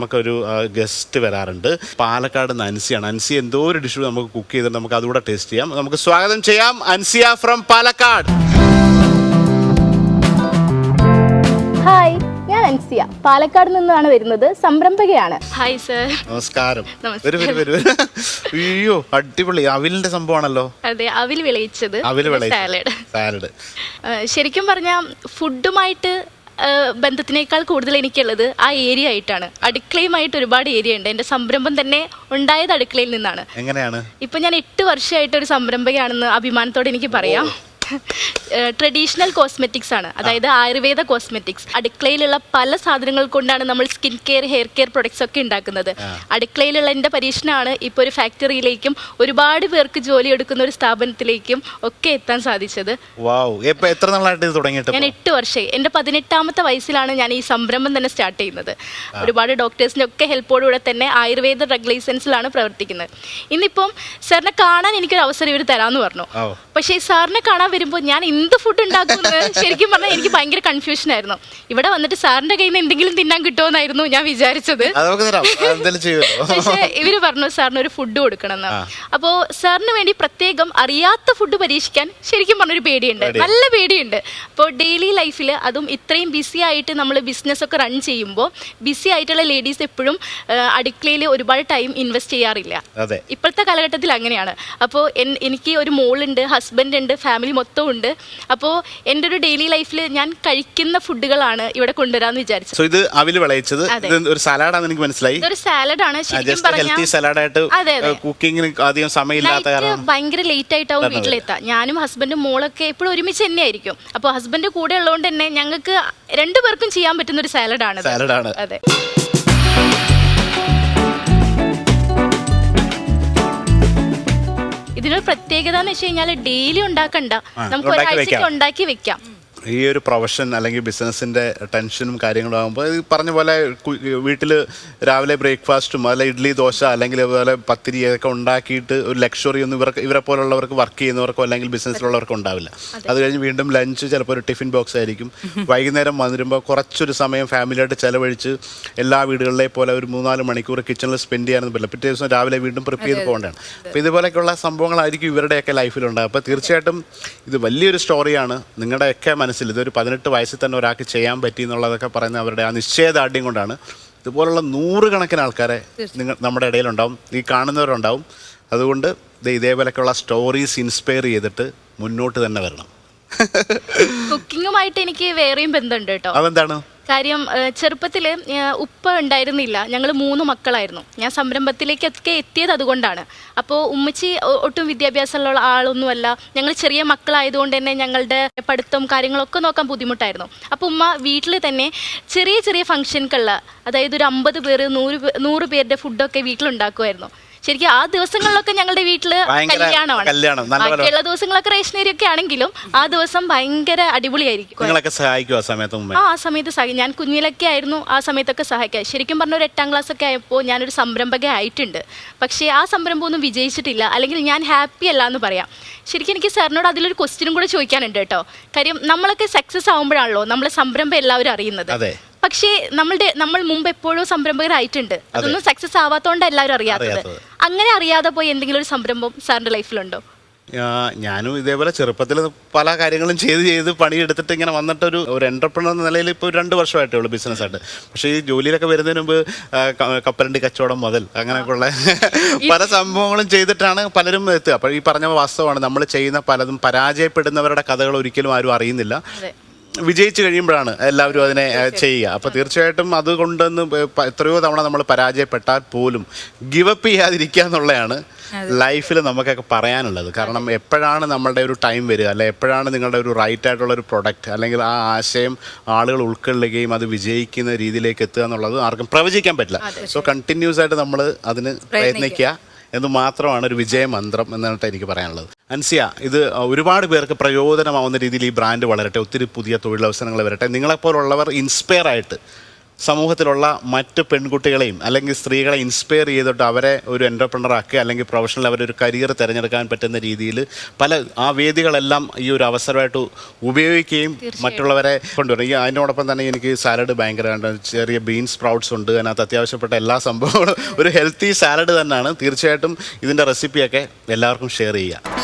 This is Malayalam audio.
നമുക്കൊരു ഗസ്റ്റ് വരാറുണ്ട്. പാലക്കാട് നിന്ന് അൻസിയാണ്. അൻസി എന്തോ ഒരു ഡിഷ് നമുക്ക് കുക്ക് ചെയ്തിട്ട് നമുക്ക് അതുകൂടെ ടേസ്റ്റ് ചെയ്യാം. നമുക്ക് സ്വാഗതം ചെയ്യാം അൻസിയ ഫ്രം പാലക്കാട്. ഹായ് ഞാൻ അൻസിയ. പാലക്കാട് നിന്നാണ് വരുന്നത്. സംരംഭകയാണ്. ഹായ് സർ നമസ്കാരം. നമസ്കാരം. വരൂ വരൂ വരൂ. വരൂ. അയ്യോ അടിപൊളി. അവിലിന്റെ സംഭവമാണല്ലോ. അതെ അവിൽ വിളയിച്ചത്. അവിൽ സാലഡ് സാലഡ് ശരിക്കും പറഞ്ഞാൽ ഫുഡുമായിട്ട് ബന്ധത്തിനേക്കാൾ കൂടുതൽ എനിക്കുള്ളത് ആ ഏരിയ ആയിട്ടാണ്. അടുക്കളയുമായിട്ട് ഒരുപാട് ഏരിയ ഉണ്ട്. എന്റെ സംരംഭം തന്നെ ഉണ്ടായത് അടുക്കളയിൽ നിന്നാണ്. എങ്ങനെയാണ്? ഇപ്പൊ ഞാൻ എട്ട് വർഷമായിട്ട് ഒരു സംരംഭകയാണെന്ന് അഭിമാനത്തോടെ എനിക്ക് പറയാം. ട്രഡീഷണൽ കോസ്മെറ്റിക്സ് ആണ്. അതായത് ആയുർവേദ കോസ്മെറ്റിക്സ് അടുക്കളയിലുള്ള പല സാധനങ്ങൾ കൊണ്ടാണ് നമ്മൾ skin care hair care products ഒക്കെ ഉണ്ടാക്കുന്നത്. അടുക്കളയിലുള്ള എന്റെ പരീക്ഷണമാണ് ഇപ്പോൾ ഒരു ഫാക്ടറിയിലേക്കും ഒരുപാട് പേർക്ക് ജോലി എടുക്കുന്ന ഒരു സ്ഥാപനത്തിലേക്കും ഒക്കെ എത്താൻ സാധിച്ചത്. എത്ര നാളായിട്ട് തുടങ്ങിയിട്ട് ഞാൻ എട്ട് വർഷമായി. എന്റെ പതിനെട്ടാമത്തെ വയസ്സിലാണ് ഞാൻ ഈ സംരംഭം തന്നെ സ്റ്റാർട്ട് ചെയ്യുന്നത്. ഒരുപാട് ഡോക്ടേഴ്സിന്റെ ഒക്കെ ഹെൽപ്പോടുകൂടെ തന്നെ ആയുർവേദ ഡ്രഗ് ലൈസൻസിലാണ് പ്രവർത്തിക്കുന്നത്. ഇന്നിപ്പം സാറിനെ കാണാൻ എനിക്കൊരു അവസരം ഇവർ തരാമെന്ന് പറഞ്ഞു. പക്ഷേ ഈ സാറിനെ കാണാൻ വരുമ്പോൾ ഞാൻ എന്ത് ഫുഡ് ഉണ്ടാക്കുന്നത് ശരിക്കും പറഞ്ഞാൽ എനിക്ക് ഭയങ്കര കൺഫ്യൂഷൻ ആയിരുന്നു. ഇവിടെ വന്നിട്ട് സാറിന്റെ കയ്യിൽ നിന്ന് എന്തെങ്കിലും തിന്നാൻ കിട്ടുമെന്നായിരുന്നു ഞാൻ വിചാരിച്ചത്. പക്ഷേ ഇവർ പറഞ്ഞു സാറിന് ഒരു ഫുഡ് കൊടുക്കണമെന്ന്. അപ്പോൾ സാറിന് വേണ്ടി പ്രത്യേകം അറിയാത്ത ഫുഡ് പരീക്ഷിക്കാൻ ശരിക്കും പറഞ്ഞൊരു പേടിയുണ്ട്. നല്ല പേടിയുണ്ട്. അപ്പോൾ ഡെയിലി ലൈഫിൽ അതും ഇത്രയും ബിസി ആയിട്ട് നമ്മൾ ബിസിനസ് ഒക്കെ റൺ ചെയ്യുമ്പോൾ ബിസി ആയിട്ടുള്ള ലേഡീസ് എപ്പോഴും അടുക്കളയിൽ ഒരുപാട് ടൈം ഇൻവെസ്റ്റ് ചെയ്യാറില്ല. ഇപ്പോഴത്തെ കാലഘട്ടത്തിൽ അങ്ങനെയാണ്. അപ്പോൾ എനിക്ക് ഒരു മോളുണ്ട് ഹസ്ബൻഡ് ഉണ്ട് ഫാമിലി മൊത്തം ഉണ്ട് അപ്പോൾ എന്റെ ഒരു ഡെയിലി ലൈഫിൽ ഞാൻ കഴിക്കുന്ന ഫുഡുകളാണ് ഇവിടെ കൊണ്ടുവരാമെന്ന് വിചാരിച്ചത് സോ ഇത് അവിൽ വിളയിച്ചത്. ഒരു സലാഡാണെന്ന് എനിക്ക് മനസ്സിലായി. ഇതൊരു സാലഡാണ് ശരിക്കും പറഞ്ഞാൽ. കുക്കിങ്ങിന് അധികം സമയമില്ലാത്ത കാരണം ഭയങ്കര ലേറ്റ് ആയിട്ടാവും വീട്ടിലെത്താം. ഞാനും ഹസ്ബൻഡും മോളൊക്കെ എപ്പോഴും ഒരുമിച്ച് തന്നെ ആയിരിക്കും അപ്പോൾ ഹസ്ബൻഡ് കൂടെ ഉള്ളതുകൊണ്ട് തന്നെ ഞങ്ങൾക്ക് രണ്ടുപേർക്കും ചെയ്യാൻ പറ്റുന്ന ഒരു സാലഡാണ് സാലഡാണ് അതെ. ഇതിനൊരു പ്രത്യേകത എന്ന് വെച്ച് കഴിഞ്ഞാൽ ഡെയിലി ഉണ്ടാക്കണ്ട. നമുക്ക് ഒരാഴ്ചക്ക് ഉണ്ടാക്കി വെക്കാം. ഈ ഒരു പ്രൊഫഷൻ അല്ലെങ്കിൽ ബിസിനസ്സിന്റെ ടെൻഷനും കാര്യങ്ങളും ആകുമ്പോൾ ഈ പറഞ്ഞ പോലെ വീട്ടിൽ രാവിലെ ബ്രേക്ക്ഫാസ്റ്റും അല്ല ഇഡ്ഡലി ദോശ അല്ലെങ്കിൽ അതുപോലെ പത്തിരി ഒക്കെ ഉണ്ടാക്കിയിട്ട് ഒരു ലക്ഷറി ഒന്നും ഇവർക്ക് ഇവരെ പോലുള്ളവർക്ക് വർക്ക് ചെയ്യുന്നവർക്കോ അല്ലെങ്കിൽ ബിസിനസ്സിലുള്ളവർക്കോ ഉണ്ടാവില്ല. അത്. കഴിഞ്ഞ് വീണ്ടും ലഞ്ച് ചിലപ്പോൾ ഒരു ടിഫിൻ ബോക്സ് ആയിരിക്കും. വൈകുന്നേരം വന്നിരുമ്പോൾ കുറച്ചൊരു സമയം ഫാമിലിയായിട്ട് ചിലവഴിച്ച് എല്ലാ വീടുകളിലെ പോലെ ഒരു മൂന്നാൽ മണിക്കൂർ കിച്ചണിൽ സ്പെൻഡ് ചെയ്യാനൊന്നും പറ്റില്ല. പിറ്റേ ദിവസം രാവിലെ വീണ്ടും പ്രിപ്പയർ ചെയ്ത് പോകേണ്ടതാണ്. അപ്പോൾ ഇതുപോലെയൊക്കെയുള്ള സംഭവങ്ങളായിരിക്കും ഇവരുടെയൊക്കെ ലൈഫിലുണ്ടാകുക അപ്പോൾ തീർച്ചയായിട്ടും ഇത് വലിയൊരു സ്റ്റോറിയാണ് നിങ്ങളുടെയൊക്കെ മനസ്സിൽ ഇതൊരു പതിനെട്ട് വയസ്സിൽ തന്നെ ഒരാൾക്ക് ചെയ്യാൻ പറ്റി എന്നുള്ളതൊക്കെ പറയുന്ന അവരുടെ ആ നിശ്ചയദാർഢ്യം കൊണ്ടാണ്. ഇതുപോലുള്ള നൂറുകണക്കിന് ആൾക്കാരെ നിങ്ങൾ നമ്മുടെ ഇടയിലുണ്ടാവും. ഈ കാണുന്നവരുണ്ടാവും. അതുകൊണ്ട് ഇതേപോലെയൊക്കെയുള്ള സ്റ്റോറീസ് ഇൻസ്പയർ ചെയ്തിട്ട് മുന്നോട്ട് തന്നെ വരണം. കുക്കിങ്ങുമായിട്ട് എനിക്ക് വേറെയും ബന്ധമുണ്ട് കേട്ടോ. അതെന്താണ്? കാര്യം ചെറുപ്പത്തിൽ ഉപ്പ ഉണ്ടായിരുന്നില്ല. ഞങ്ങൾ മൂന്ന് മക്കളായിരുന്നു. ഞാൻ സംരംഭത്തിലേക്കൊക്കെ എത്തിയത് അതുകൊണ്ടാണ്. അപ്പോൾ ഉമ്മച്ചി ഒട്ടും വിദ്യാഭ്യാസമുള്ള ആളൊന്നുമല്ല. ഞങ്ങൾ ചെറിയ മക്കളായതുകൊണ്ട് തന്നെ ഞങ്ങളുടെ പഠിത്തം കാര്യങ്ങളൊക്കെ നോക്കാൻ ബുദ്ധിമുട്ടായിരുന്നു. അപ്പോൾ ഉമ്മ വീട്ടിൽ തന്നെ ചെറിയ ചെറിയ ഫംഗ്ഷനുകളിൽ അതായത് ഒരു അമ്പത് പേര് നൂറ് നൂറ് പേരുടെ ഫുഡൊക്കെ വീട്ടിലുണ്ടാക്കുമായിരുന്നു ശരിക്കും ആ ദിവസങ്ങളിലൊക്കെ ഞങ്ങളുടെ വീട്ടിൽ ഭയങ്കര കല്യാണമാണ്. കല്യാണം, നല്ല പോലെ. ബാക്കിയുള്ള ദിവസങ്ങളൊക്കെ റേഷനേരി ഒക്കെ ആണെങ്കിലും ആ ദിവസം ഭയങ്കര അടിപൊളിയായിരിക്കും. നിങ്ങളൊക്കെ സഹായിക്കും ആ സമയത്ത് മുമ്പേ? ആ ആ സമയത്ത് സഹായി ഞാൻ കുഞ്ഞിലൊക്കെ ആയിരുന്നു ആ സമയത്തൊക്കെ സഹായിക്കാം ശരിക്കും പറഞ്ഞ ഒരു എട്ടാം ക്ലാസ് ഒക്കെ ആയപ്പോൾ ഞാനൊരു സംരംഭക ആയിട്ടുണ്ട്. പക്ഷേ ആ സംരംഭം ഒന്നും വിജയിച്ചിട്ടില്ല. അല്ലെങ്കിൽ ഞാൻ ഹാപ്പി അല്ല എന്ന് പറയാം. ശരിക്കും എനിക്ക് സാറിനോട് അതിലൊരു ക്വസ്റ്റ്യനും കൂടെ ചോദിക്കാനുണ്ട് കേട്ടോ. കാര്യം നമ്മളൊക്കെ സക്സസ് ആകുമ്പോഴാണല്ലോ നമ്മളെ സംരംഭം എല്ലാവരും അറിയുന്നത്. അതെ. പക്ഷേ നമ്മളുടെ നമ്മൾ മുമ്പ് എപ്പോഴും സംരംഭകരായിട്ടുണ്ട്. അതൊന്നും സക്സസ് ആവാത്തോണ്ട് എല്ലാവരും അറിയാത്തത്. അങ്ങനെ അറിയാതെ പോയി എന്തെങ്കിലും ഒരു സംരംഭം സാറിന്റെ ലൈഫിലുണ്ടോ? ഞാനും ഇതേപോലെ ചെറുപ്പത്തിൽ പല കാര്യങ്ങളും ചെയ്ത് ചെയ്ത് പണിയെടുത്തിട്ട് ഇങ്ങനെ വന്നിട്ടൊരു ഒരു എന്റർപ്രണർ എന്ന നിലയിൽ ഇപ്പോൾ രണ്ട് വർഷമായിട്ടേ ഉള്ളൂ ബിസിനസ്സായിട്ട് പക്ഷേ ഈ ജോലിയിലൊക്കെ വരുന്നതിന് മുമ്പ് കപ്പലണ്ടി കച്ചവടം മുതൽ അങ്ങനെയൊക്കെയുള്ള പല സംഭവങ്ങളും ചെയ്തിട്ടാണ് പലരും എത്തുക. അപ്പോൾ ഈ പറഞ്ഞ വാസ്തവമാണ്. നമ്മൾ ചെയ്യുന്ന പലതും പരാജയപ്പെടുന്നവരുടെ കഥകൾ ഒരിക്കലും ആരും അറിയുന്നില്ല. വിജയിച്ചു കഴിയുമ്പോഴാണ് എല്ലാവരും അതിനെ ചെയ്യുക. അപ്പോൾ തീർച്ചയായിട്ടും അതുകൊണ്ടെന്ന് എത്രയോ തവണ നമ്മൾ പരാജയപ്പെട്ടാൽ പോലും ഗിവപ്പ് ചെയ്യാതിരിക്കുക എന്നുള്ളതാണ് ലൈഫിൽ നമുക്കൊക്കെ പറയാനുള്ളത്. കാരണം എപ്പോഴാണ് നമ്മളുടെ ഒരു ടൈം വരിക? അല്ലെ എപ്പോഴാണ് നിങ്ങളുടെ ഒരു റൈറ്റ് ആയിട്ടുള്ള ഒരു പ്രൊഡക്റ്റ് അല്ലെങ്കിൽ ആ ആശയം ആളുകൾ ഉൾക്കൊള്ളുകയും അത് വിജയിക്കുന്ന രീതിയിലേക്ക് എത്തുക എന്നുള്ളത് ആർക്കും പ്രവചിക്കാൻ പറ്റില്ല. സോ കണ്ടിന്യൂസ് ആയിട്ട് നമ്മൾ അതിന് പ്രയത്നിക്കുക എന്ന് മാത്രമാണ് ഒരു വിജയമന്ത്രം എന്നാണ് എനിക്ക് പറയാനുള്ളത്. അൻസിയ ഇത് ഒരുപാട് പേർക്ക് പ്രയോജനമാവുന്ന രീതിയിൽ ഈ ബ്രാൻഡ് വളരട്ടെ ഒത്തിരി പുതിയ തൊഴിലവസരങ്ങൾ വരട്ടെ. നിങ്ങളെപ്പോലുള്ളവർ ഇൻസ്പയർ ആയിട്ട് സമൂഹത്തിലുള്ള മറ്റ് പെൺകുട്ടികളെയും അല്ലെങ്കിൽ സ്ത്രീകളെ ഇൻസ്പയർ ചെയ്തിട്ട് അവരെ ഒരു എന്റർപ്രണറാക്കി അല്ലെങ്കിൽ പ്രൊഫഷണൽ അവരൊരു കരിയർ തിരഞ്ഞെടുക്കാൻ പറ്റുന്ന രീതിയിൽ പല ആ വേദികളെല്ലാം ഈ ഒരു അവസരമായിട്ട് ഉപയോഗിക്കുകയും മറ്റുള്ളവരെ കൊണ്ടുവരും. ഈ അതിനോടൊപ്പം തന്നെ എനിക്ക് സാലഡ് ഭയങ്കര ചെറിയ ബീൻസ് സ്പ്രൗട്ട്സ് ഉണ്ട്. അതിനകത്ത് അത്യാവശ്യപ്പെട്ട എല്ലാ സംഭവങ്ങളും. ഒരു ഹെൽത്തി സാലഡ് തന്നെയാണ്. തീർച്ചയായിട്ടും ഇതിന്റെ റെസിപ്പിയൊക്കെ എല്ലാവർക്കും ഷെയർ ചെയ്യുക.